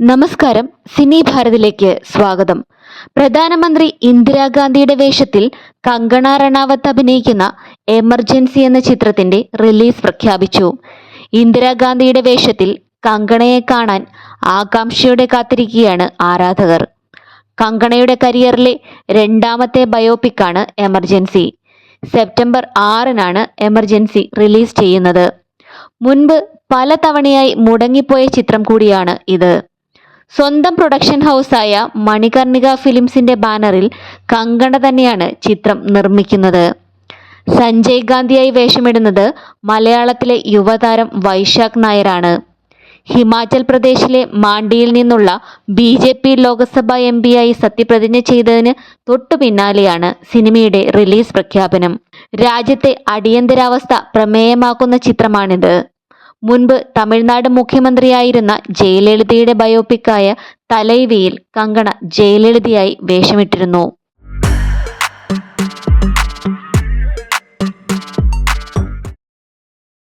നമസ്കാരം സിനി ഭാരതിലേക്ക് സ്വാഗതം. പ്രധാനമന്ത്രി ഇന്ദിരാഗാന്ധിയുടെ വേഷത്തിൽ കങ്കണ റണാവത്ത് അഭിനയിക്കുന്ന എമർജൻസി എന്ന ചിത്രത്തിന്റെ റിലീസ് പ്രഖ്യാപിച്ചു. ഇന്ദിരാഗാന്ധിയുടെ വേഷത്തിൽ കങ്കണയെ കാണാൻ ആകാംക്ഷയോടെ കാത്തിരിക്കുകയാണ് ആരാധകർ. കങ്കണയുടെ കരിയറിലെ രണ്ടാമത്തെ ബയോപിക്കാണ് എമർജൻസി. സെപ്റ്റംബർ ആറിനാണ് എമർജൻസി റിലീസ് ചെയ്യുന്നത്. മുൻപ് പല തവണയായി മുടങ്ങിപ്പോയ ചിത്രം കൂടിയാണ് ഇത്. സ്വന്തം പ്രൊഡക്ഷൻ ഹൗസായ മണികർണിക ഫിലിംസിന്റെ ബാനറിൽ കങ്കണ തന്നെയാണ് ചിത്രം നിർമ്മിക്കുന്നത്. സഞ്ജയ് ഗാന്ധിയായി വേഷമിടുന്നത് മലയാളത്തിലെ യുവതാരം വൈശാഖ് നായരാണ്. ഹിമാചൽ പ്രദേശിലെ മാണ്ടിയിൽ നിന്നുള്ള B J P Lok Sabha M ആയി സത്യപ്രതിജ്ഞ ചെയ്തതിന് തൊട്ടു പിന്നാലെയാണ് സിനിമയുടെ റിലീസ് പ്രഖ്യാപനം. രാജ്യത്തെ അടിയന്തരാവസ്ഥ പ്രമേയമാക്കുന്ന ചിത്രമാണിത്. മുൻപ് തമിഴ്നാട് മുഖ്യമന്ത്രിയായിരുന്ന ജയലളിതയുടെ ബയോപിക്കായ തലൈവിയിൽ കങ്കണ ജയലളിതയായി വേഷമിട്ടിരുന്നു.